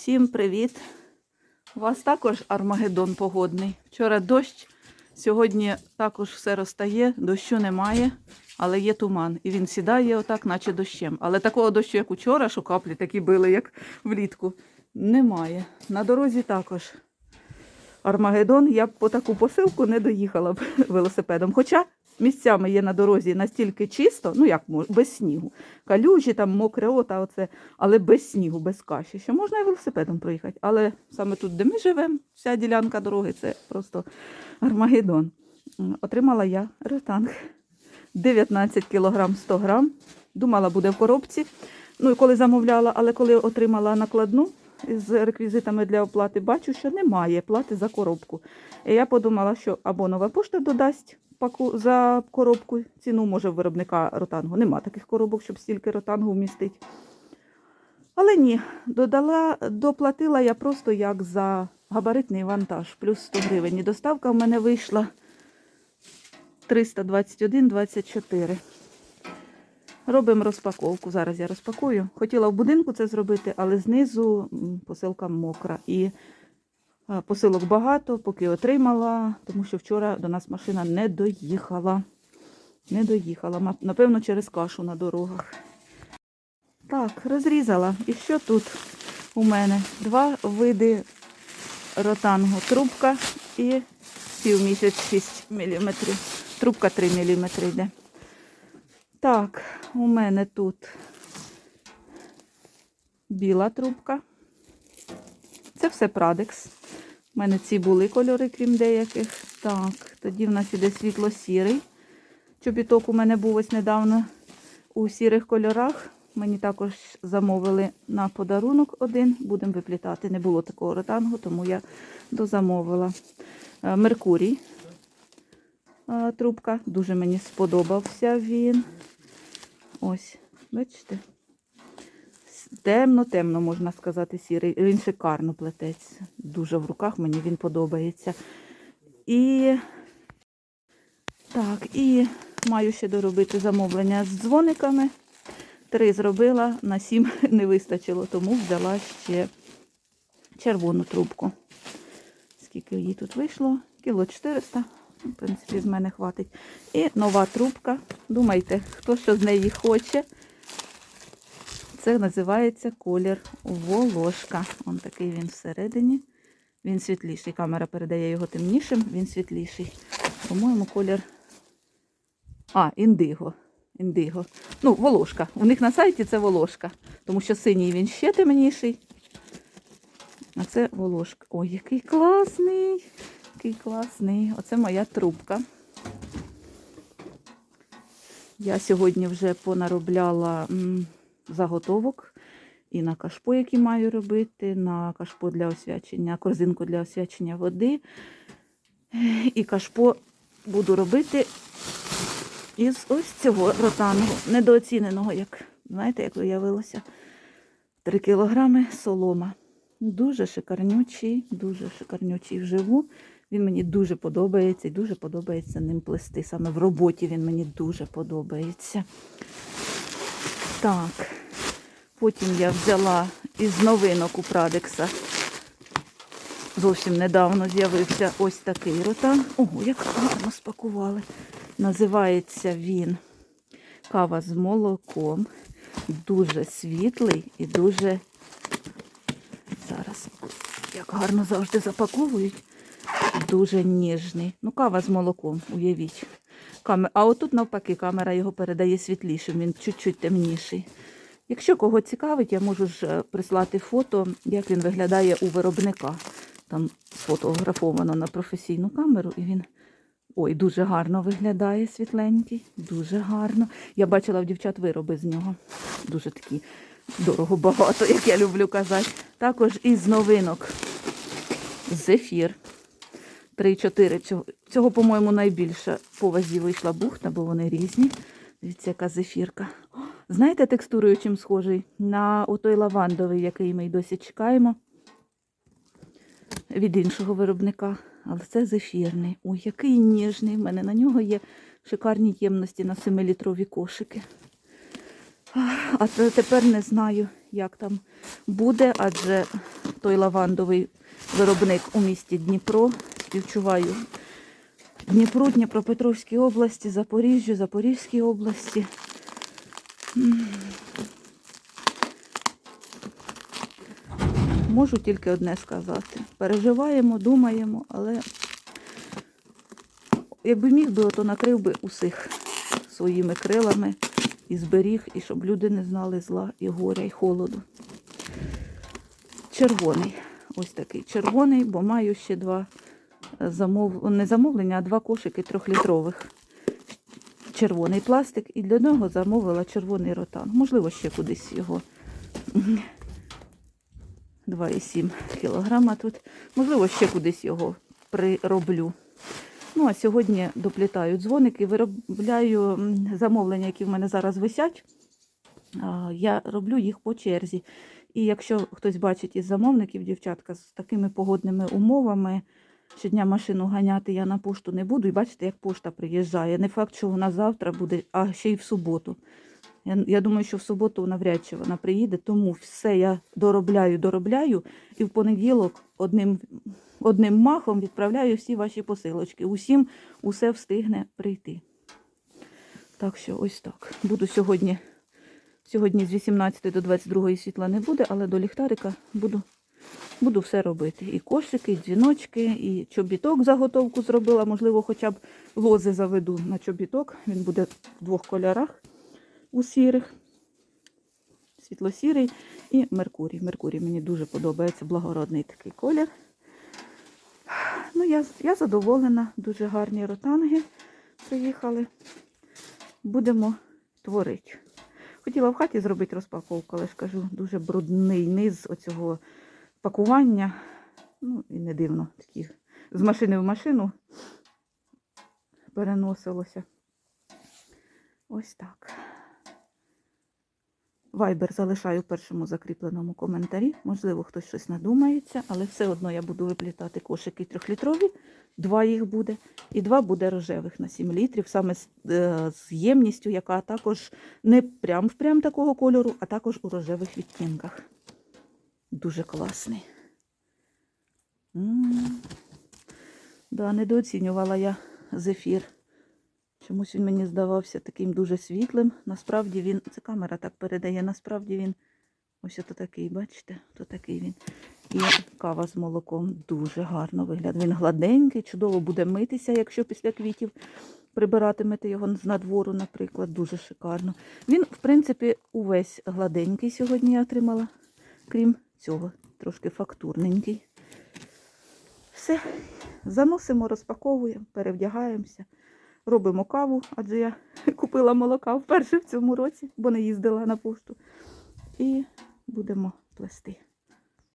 Всім привіт! У вас також армагеддон погодний. Вчора дощ, сьогодні також все розтає, дощу немає, але є туман. І він сідає отак, наче дощем. Але такого дощу, як учора, що каплі такі били, як влітку, немає. На дорозі також армагеддон. Я б по таку посилку не доїхала б велосипедом. Хоча місцями є на дорозі настільки чисто, ну як мож- без снігу. Калюжі, там мокре ота, оце, але без снігу, без каші. Що можна і велосипедом проїхати. Але саме тут, де ми живемо, вся ділянка дороги, це просто армагеддон. Отримала я ротанг 19 кг 100 грам. Думала, буде в коробці. Ну і коли замовляла, але коли отримала накладну з реквізитами для оплати, бачу, що немає плати за коробку. І я подумала, що або нова пошта додасть паку за коробку ціну, може, в виробника ротангу. Нема таких коробок, щоб стільки ротангу вмістити. Але ні, додала, доплатила я просто як за габаритний вантаж, плюс 100 гривень. І доставка в мене вийшла 321,24. Робимо розпаковку. Зараз я розпакую. Хотіла в будинку це зробити, але знизу посилка мокра. І посилок багато, поки отримала, тому що вчора до нас машина не доїхала. Не доїхала. Напевно, через кашу на дорогах. Так, розрізала. І що тут у мене? Два види ротангу. Трубка і півмісяць 6 мм. Трубка 3 мм йде. Так, у мене тут біла трубка. Це все Прадекс. У мене ці були кольори, крім деяких. Так, тоді в нас іде світло-сірий. Чобіток у мене був ось недавно у сірих кольорах. Мені також замовили на подарунок один. Будемо виплітати. Не було такого ротангу, тому я дозамовила. Е, Меркурій. е, Трубка. Дуже мені сподобався він. Ось, бачите? Темно-темно, можна сказати, сірий. Він шикарно плететься. Дуже в руках мені він подобається. І так, і маю ще доробити замовлення з дзвониками. Три зробила, на сім не вистачило, тому взяла ще червону трубку. Скільки її тут вийшло? Кіло 400. В принципі, з мене хватить. І нова трубка. Думайте, хто що з неї хоче. Це називається колір волошка. Он такий він всередині. Він світліший. Камера передає його темнішим, він світліший. По-моєму, колір. А, індиго. Індиго. Ну, волошка. У них на сайті це волошка. Тому що синій він ще темніший. А це волошка. Ой, який класний! Який класний. Оце моя трубка. Я сьогодні вже понаробляла заготовок і на кашпо, які маю робити, на кашпо для освячення, корзинку для освячення води. І кашпо буду робити із ось цього ротангу, недооціненого, як знаєте, як виявилося. 3 кілограми солома. Дуже шикарнючий, дуже шикарнючий вживу. Він мені дуже подобається і дуже подобається ним плести. Саме в роботі він мені дуже подобається. Так, потім я взяла із новинок у Прадекса. Зовсім недавно з'явився ось такий ротан. Ого, як гарно спакували. Називається він кава з молоком. Дуже світлий і дуже. Зараз, як гарно завжди запаковують. Дуже ніжний. Ну, кава з молоком, уявіть. А отут навпаки камера його передає світлішим, він чуть-чуть темніший. Якщо кого цікавить, я можу ж е, прислати фото, як він виглядає у виробника. Там сфотографовано на професійну камеру, і він ой, дуже гарно виглядає світленький, дуже гарно. Я бачила в дівчат вироби з нього. Дуже такі дорого багато, як я люблю казати. Також із новинок зефір. 3-4. Цього, цього, по-моєму, найбільше по вазі вийшла бухта, бо вони різні. Дивіться, яка зефірка. Знаєте, текстурою чим схожий? На отой лавандовий, який ми й досі чекаємо від іншого виробника. Але це зефірний. Ой, який ніжний. У мене на нього є шикарні ємності на 7-літрові кошики. А тепер не знаю, як там буде, адже той лавандовий виробник у місті Дніпро. Співчуваю Дніпру, Дніпропетровській області, Запоріжжю, Запорізькій області. Можу тільки одне сказати. Переживаємо, думаємо, але якби міг би, то накрив би усіх своїми крилами і зберіг, і щоб люди не знали зла і горя, і холоду. Червоний. Ось такий червоний, бо маю ще два замов... не замовлення, а два кошики трьохлітрових. Червоний пластик, і для нього замовила червоний ротан. Можливо, ще кудись його 2,7 кілограма тут. Можливо, ще кудись його прироблю. Ну, а сьогодні доплітаю дзвоник і виробляю замовлення, які в мене зараз висять. Я роблю їх по черзі. І якщо хтось бачить із замовників, дівчатка, з такими погодними умовами, щодня машину ганяти я на пошту не буду. І бачите, як пошта приїжджає. Не факт, що вона завтра буде, а ще й в суботу. Я, я думаю, що в суботу навряд чи вона приїде, тому все я доробляю, доробляю, і в понеділок одним, одним махом відправляю всі ваші посилочки. Усім усе встигне прийти. Так що ось так. Буду сьогодні. Сьогодні з 18 до 22 світла не буде, але до ліхтарика буду, буду все робити. І кошики, і дзвіночки, і чобіток заготовку зробила. Можливо, хоча б лози заведу на чобіток. Він буде в двох кольорах у сірих. Світло-сірий і Меркурій. Меркурій мені дуже подобається, благородний такий колір. Ну, я, я задоволена, дуже гарні ротанги приїхали. Будемо творити. Хотіла в хаті зробити розпаковку, але ж кажу, дуже брудний низ оцього пакування. Ну, і не дивно, такі з машини в машину переносилося. Ось так. Вайбер залишаю в першому закріпленому коментарі. Можливо, хтось щось надумається, але все одно я буду виплітати кошики трьохлітрові, два їх буде, і два буде рожевих на 7 літрів, саме з, е, з ємністю, яка також не прям в прям такого кольору, а також у рожевих відтінках. Дуже класний. Да, недооцінювала я зефір. Чомусь він мені здавався таким дуже світлим. Насправді він, це камера так передає, насправді він ось ото такий, бачите, то такий він. І кава з молоком дуже гарно виглядає. Він гладенький, чудово буде митися, якщо після квітів прибиратимете його з надвору, наприклад, дуже шикарно. Він, в принципі, увесь гладенький сьогодні я отримала, крім цього, трошки фактурненький. Все, заносимо, розпаковуємо, перевдягаємося. Робимо каву, адже я купила молока вперше в цьому році, бо не їздила на пошту. І будемо плести.